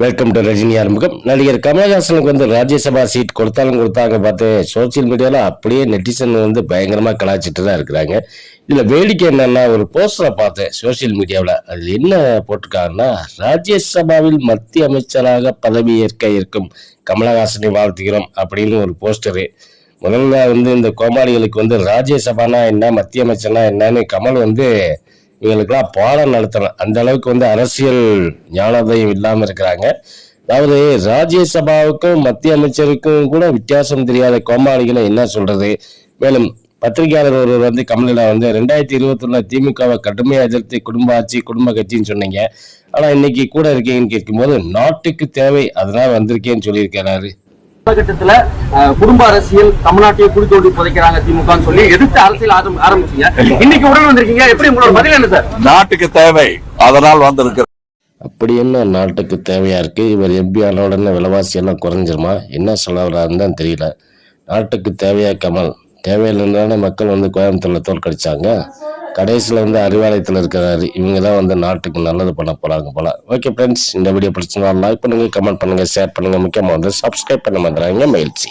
Welcome to Rajini Arumugam நடிகர் கமலஹாசனுக்கு வந்து Rajya Sabha seat கொடுத்தாலும் கொடுத்தாங்க பார்த்து சோசியல் மீடியாவில் அப்படியே நெட்டிசன் வந்து பயங்கரமாக கலாச்சிட்டு தான் இருக்கிறாங்க. இதில் வேடிக்கை என்னன்னா ஒரு போஸ்டரை பார்த்தேன் சோசியல் மீடியாவில் அது என்ன போட்டிருக்காங்கன்னா ராஜ்யசபாவில் மத்திய அமைச்சராக பதவி இருக்கும் கமலஹாசனை வாழ்த்துகிறோம் அப்படின்னு ஒரு போஸ்டரு முதல்ல வந்து இந்த கோமாளிகளுக்கு வந்து ராஜ்யசபானா என்ன மத்திய அமைச்சர்னா என்னன்னு கமல் வந்து இவங்களுக்கெல்லாம் பாடம் நடத்தணும். அந்த அளவுக்கு வந்து அரசியல் ஞானோதயம் இல்லாமல் இருக்கிறாங்க. அதாவது ராஜ்யசபாவுக்கும் மத்திய அமைச்சருக்கும் கூட வித்தியாசம் தெரியாத கோமாளிகளை என்ன சொல்றது? மேலும் பத்திரிகையாளர் ஒருவர் வந்து கமலிடம் வந்து ரெண்டாயிரத்தி இருபத்தொன்னு திமுகவை கடுமையாக எதிர்த்து குடும்ப ஆட்சி குடும்ப கட்சின்னு சொன்னீங்க. ஆனா இன்னைக்கு கூட இருக்கீங்கன்னு கேட்கும்போது நாட்டுக்கு தேவை அதனால வந்திருக்கேன்னு சொல்லியிருக்கிறாரு. காலகட்டத்துல குடும்ப அரசியல் தமிழ்நாட்டையே குடி தோண்டி புதைக்கிறாங்க திமுகன்னு சொல்லி எதிர்த்து அரசியல் ஆரம்- ஆரம்பிச்சீங்க. இன்னைக்கு உடனே வந்திருக்கீங்க. எப்படி உங்களோட பதில் என்ன சார்? நாட்டுக்கு தேவை. அதனால் வந்திருக்கிறேன் அப்படி என்ன நாட்டுக்கு தேவையா இருக்கு? இவர் எம்பி உடனே விலைவாசி எல்லாம் குறைஞ்சிருமா? என்ன சொல்ல வர்றாருன்னு தான் தெரியல. நாட்டுக்கு தேவையா கமல் தேவையில்லைன்னு மக்கள் வந்து கோயம்புத்தூர்ல தோற்கடிச்சாங்க. கடைசியில் வந்து அறிவாலயத்தில் இருக்கிறாரு. இவங்க தான் வந்து நாட்டுக்கு நல்லது பண்ண போகிறாங்க போல. ஓகே ஃப்ரெண்ட்ஸ் இந்த வீடியோ பிடிச்சிருந்தா லைக் பண்ணுங்கள் கமெண்ட் பண்ணுங்கள் ஷேர் பண்ணுங்கள் முக்கியமாக வந்து சப்ஸ்கிரைப் பண்ண மாட்டாங்க மகிழ்ச்சி